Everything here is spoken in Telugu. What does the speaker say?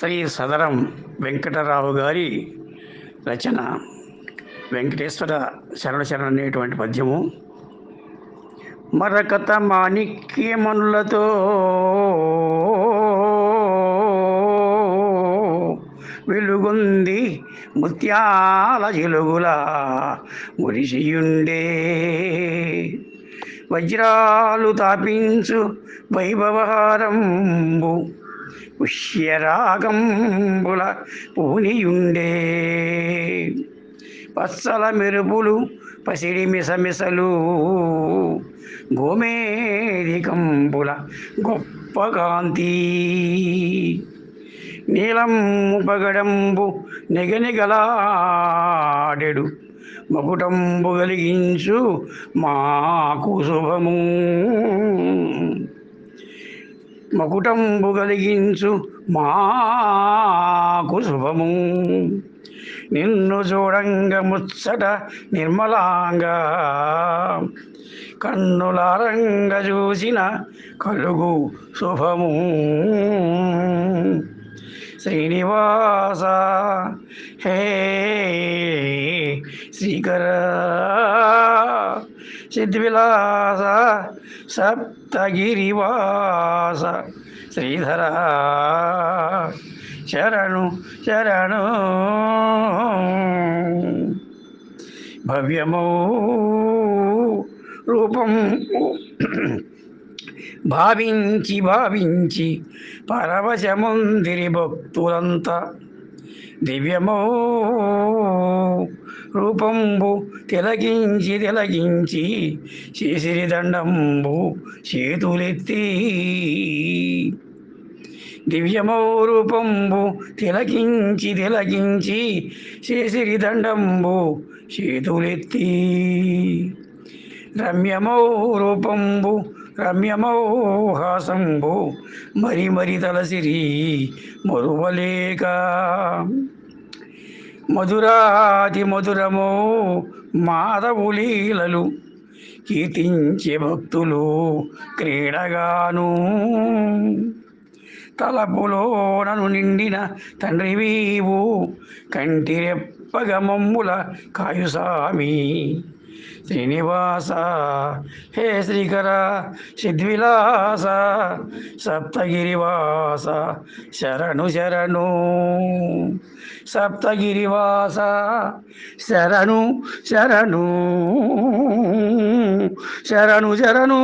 శ్రీ సదరం వెంకటరావు గారి రచన. వెంకటేశ్వర శరణ శరణ అనేటువంటి పద్యము. మరకత మాణిక్యమనులతో వెలుగుంది ముత్యాల జిలుగుల మురిసియుండే. వజ్రాలు తాపించు వైభవహారంబు పుష్యరాగంబుల పూనియుండే. పచ్చల మెరుపులు పసిడి మిసమిసలు గోమేధికంబుల గొప్ప కాంతి నీలం పగడంబు నిగనిగలాడెడు మకుటంబు కలిగించు మాకు శుభము. మకుటంబు కలిగించు మాకు శుభము. నిన్ను చూడంగ ముచ్చట నిర్మలాంగా. కన్నులారంగ చూసిన కలుగు శుభము. శ్రీనివాస హే శ్రీకరా. సిద్ధివిలాస సప్తగిరివాస శ్రీధర శరణు శరణు భవ్యమౌ రూపం భావించి భావించి పరవశముందిరి భక్తులంతా దివ్యమో రూపంబు తిలగించి తిలగించి శిశిరి దండంబు చేతులెత్తి. దివ్యమో రూపంబు తిలకించి తిలకించి శిశిరి దండంబు చేతులెత్తి. రమ్యమో రూపంబు రమ్యమోహాసంభు మరి మరి తలసిరి మరువలేక. మధురాతి మధురమో మాధవులీలలు కీర్తించే భక్తులు క్రీడగాను. తలపులోనను నిండిన తండ్రివీవు కంటిరెప్పగ మమ్ముల కాయుసామి. శ్రీనివాస హే శ్రీకర సిద్విలాస సప్తగిరివాస శరణు శరణు సప్తగిరివాస శరణు శరణు శరణు శరణు